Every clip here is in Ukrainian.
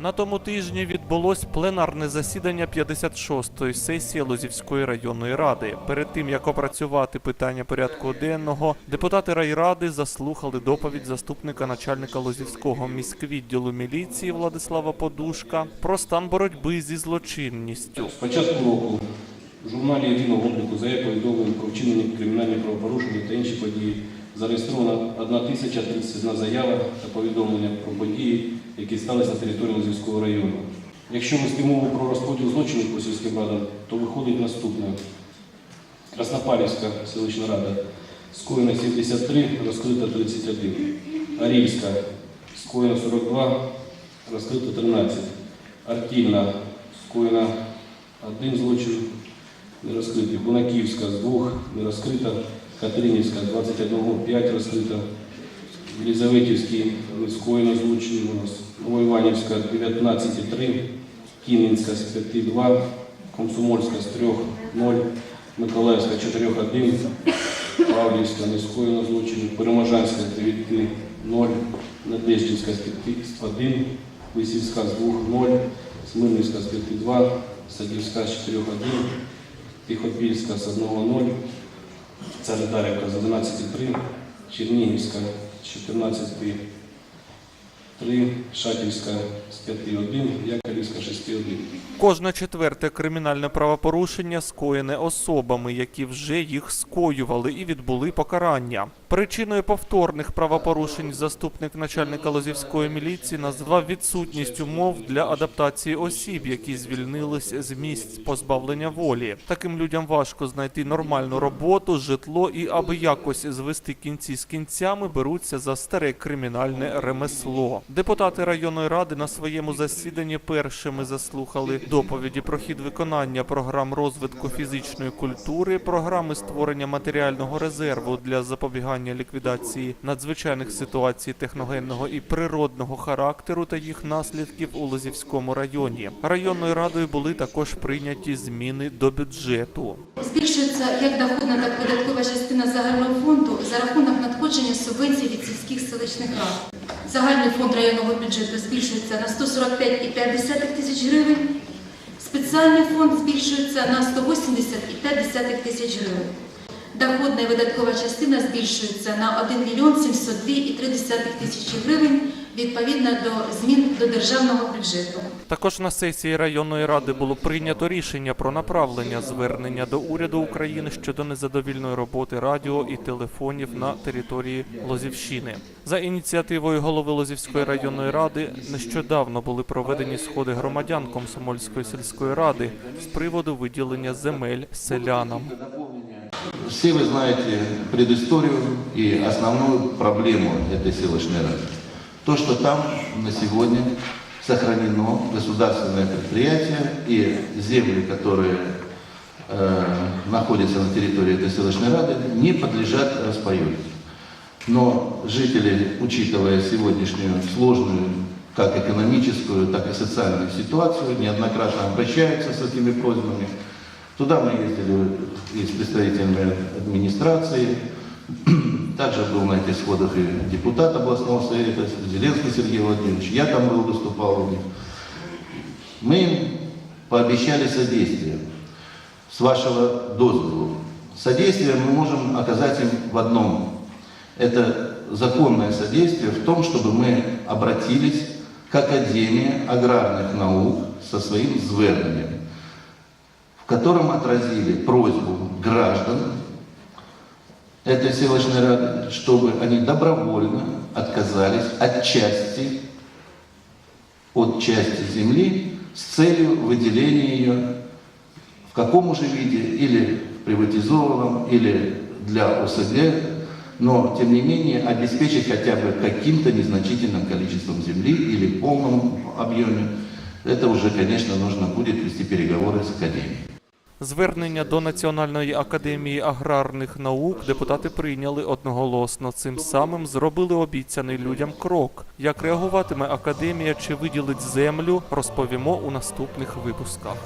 На тому тижні відбулось пленарне засідання 56-ї сесії Лозівської районної ради. Перед тим як опрацювати питання порядку денного, депутати райради заслухали доповідь заступника начальника Лозівського міськвідділу міліції Владислава Подушка про стан боротьби зі злочинністю. З початку року в журналі єдиного обліку заяв повідомлень про вчинені кримінальні правопорушення та інші події зареєстровано 1031 заява та повідомлення про події, які сталися на території Лозівського району. Якщо ми мову про розподіл злочинів по сільським радам, то виходить наступне. Краснопалівська селищна рада скоєно 73, розкрита 31. Арійська скоєно 42, розкрито 13. Артільна скоєно один злочин не розкритий. Бунаківська з двох не розкрита. Катеринівська 21, 5 розкрита. Єлизаветівський не скоєно у нас. Новоіванівська 19,3. Кінинська з 5,2. Комсомольська з 3, 0. Миколаївська 4,1. Павлівська не скоєно злочин. Переможанська з 9, 0. Надеждинська з 5, 1. Лисівська з 2, 0. Смирнівська з 5,2. Садівська з 4,1. Тихопільська з 1,0. Царидарівка з 11,3. Чернігівська 14 три шатівська з п'яти один, якорівська шести один. Кожне четверте кримінальне правопорушення скоєне особами, які вже їх скоювали і відбули покарання. Причиною повторних правопорушень заступник начальника Лозівської міліції назвав відсутність умов для адаптації осіб, які звільнились з місць позбавлення волі. Таким людям важко знайти нормальну роботу, житло і аби якось звести кінці з кінцями беруться за старе кримінальне ремесло. Депутати районної ради на своєму засіданні першими заслухали доповіді про хід виконання програм розвитку фізичної культури, програми створення матеріального резерву для запобігання ліквідації надзвичайних ситуацій техногенного і природного характеру та їх наслідків у Лозівському районі. Районною радою були також прийняті зміни до бюджету. Збільшується як доходна, так і видаткова частина загального фонду за рахунок надходження субвенцій від сільських селищних рад. Загальний фонд районного бюджету збільшується на 145,5 тисяч гривень, спеціальний фонд збільшується на 180,5 тисяч гривень. Доходна і видаткова частина збільшується на 1 мільйон 702,3 тисячі гривень відповідно до змін до державного бюджету. Також на сесії районної ради було прийнято рішення про направлення звернення до уряду України щодо незадовільної роботи радіо і телефонів на території Лозівщини. За ініціативою голови Лозівської районної ради нещодавно були проведені сходи громадян Комсомольської сільської ради з приводу виділення земель селянам. Все вы знаете предысторию и основную проблему этой селочной рады. То, что там на сегодня сохранено государственное предприятие и земли, которые э, находятся на территории этой селочной рады, не подлежат распою. Но жители, учитывая сегодняшнюю сложную как экономическую, так и социальную ситуацию, неоднократно обращаются с этими просьбами. Туда мы ездили и с представителями администрации, также был на этих сходах и депутат областного совета Зеленский Сергей Владимирович, я там был, выступал у них. Мы им пообещали содействие, с вашего дозволу. Содействие мы можем оказать им в одном. Это законное содействие в том, чтобы мы обратились к Академии аграрных наук со своим звернением в котором отразили просьбу граждан этой селочной рады, чтобы они добровольно отказались от части, от части земли с целью выделения ее в каком уже виде, или в приватизованном, или для ОСГ, но, тем не менее, обеспечить хотя бы каким-то незначительным количеством земли или полном объеме, это уже, конечно, нужно будет вести переговоры с Академией. Звернення до Національної академії аграрних наук депутати прийняли одноголосно. Цим самим зробили обіцяний людям крок. Як реагуватиме академія чи виділить землю, розповімо у наступних випусках.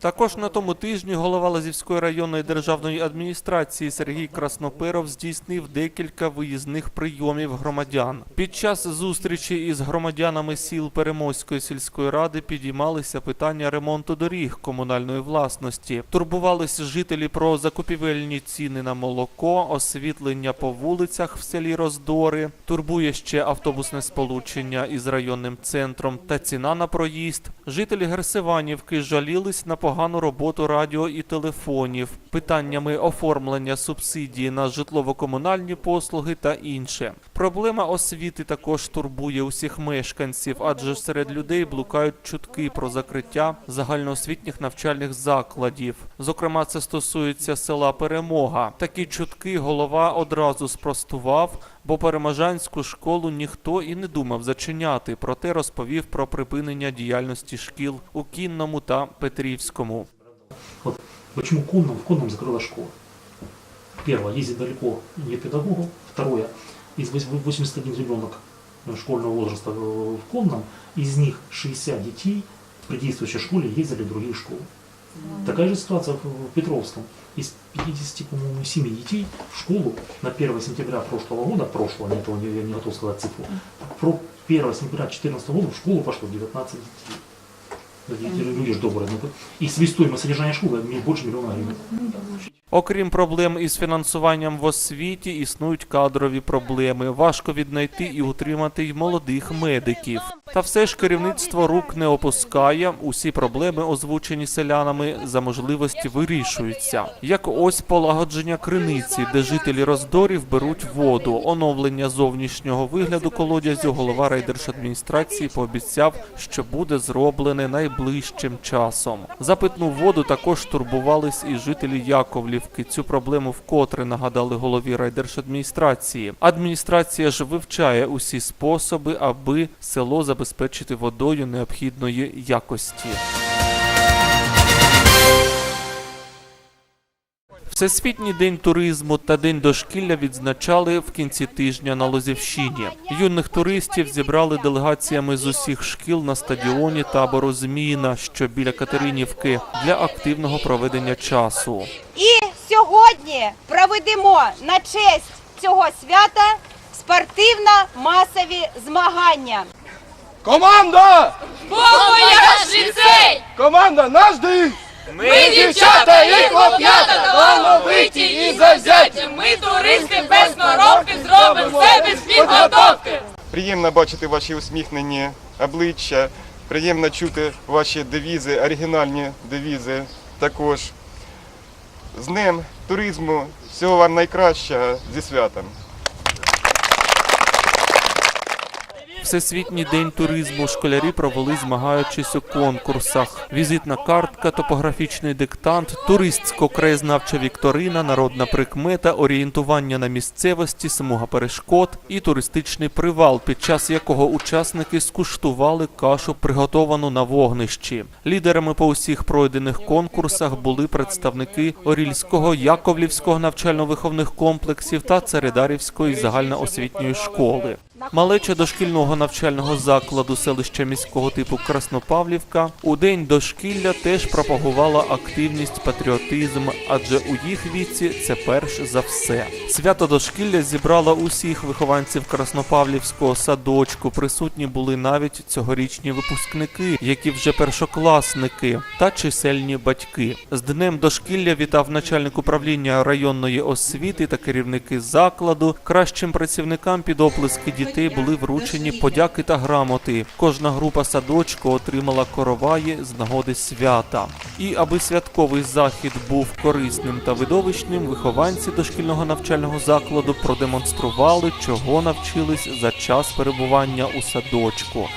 Також на тому тижні голова Лазівської районної державної адміністрації Сергій Красноперов здійснив декілька виїзних прийомів громадян. Під час зустрічі із громадянами сіл Переможської сільської ради підіймалися питання ремонту доріг комунальної власності. Турбувалися жителі про закупівельні ціни на молоко, освітлення по вулицях в селі Роздори. Турбує ще автобусне сполучення із районним центром та ціна на проїзд. Жителі Герсиванівки жалілись на погану роботу радіо і телефонів, питаннями оформлення субсидії на житлово-комунальні послуги та інше. Проблема освіти також турбує усіх мешканців, адже серед людей блукають чутки про закриття загальноосвітніх навчальних закладів. Зокрема, це стосується села Перемога. Такі чутки голова одразу спростував, бо переможанську школу ніхто і не думав зачиняти. Проте розповів про припинення діяльності шкіл у Кінному та Петрівському. Вот почему Конном, в Конном закрыла школа. Первое, ездит далеко нет педагогов. Второе, из вось- 81 ребенок э, школьного возраста э, в Конном, из них 60 детей при действующей школе ездили в другие школы. Такая же ситуация в Петровском. Из 50, по-моему, 7 детей в школу на 1 сентября прошлого года, прошлого, я, этого не, я не готов сказать цифру, про 1 сентября 2014 года в школу пошло 19 детей. Люди, ж добрые. ну, И себестоимость содержания школы мне больше. Окрім проблем із фінансуванням в освіті, існують кадрові проблеми. Важко віднайти і утримати й молодих медиків. Та все ж керівництво рук не опускає. Усі проблеми, озвучені селянами, за можливості вирішуються. Як ось полагодження криниці, де жителі роздорів беруть воду. Оновлення зовнішнього вигляду колодязю голова райдержадміністрації пообіцяв, що буде зроблене найближчим часом. За питну воду також турбувались і жителі Яковлівки. Цю проблему вкотре нагадали голові райдержадміністрації. Адміністрація ж вивчає усі способи, аби село забезпечити водою необхідної якості. Всесвітній день туризму та день дошкілля відзначали в кінці тижня на Лозівщині. Юних туристів зібрали делегаціями з усіх шкіл на стадіоні табору Зміна, що біля Катеринівки, для активного проведення часу. І сьогодні проведемо на честь цього свята спортивно-масові змагання. Команда! Богояж ліцей! Команда наш дих! Ми дівчата і хлоп'ята, талановиті і завзяті. Ми туристи без норовки, зробимо все без підготовки. Приємно бачити ваші усміхнені обличчя, приємно чути ваші девізи, оригінальні девізи також. З Днем туризму, всього вам найкращого зі святом. Всесвітній день туризму школярі провели, змагаючись у конкурсах. Візитна картка, топографічний диктант, туристсько-краєзнавча вікторина, народна прикмета, орієнтування на місцевості, смуга перешкод і туристичний привал, під час якого учасники скуштували кашу, приготовану на вогнищі. Лідерами по усіх пройдених конкурсах були представники Орільського, Яковлівського навчально-виховних комплексів та Цередарівської загальноосвітньої школи. Малеча дошкільного навчального закладу селища міського типу Краснопавлівка у день дошкілля теж пропагувала активність, патріотизм, адже у їх віці це перш за все. Свято дошкілля зібрало усіх вихованців Краснопавлівського садочку. Присутні були навіть цьогорічні випускники, які вже першокласники та чисельні батьки. З днем дошкілля вітав начальник управління районної освіти та керівники закладу. Кращим працівникам під оплески дітей були вручені подяки та грамоти. Кожна група садочку отримала короваї з нагоди свята. І аби святковий захід був корисним та видовищним, вихованці дошкільного навчального закладу продемонстрували, чого навчились за час перебування у садочку.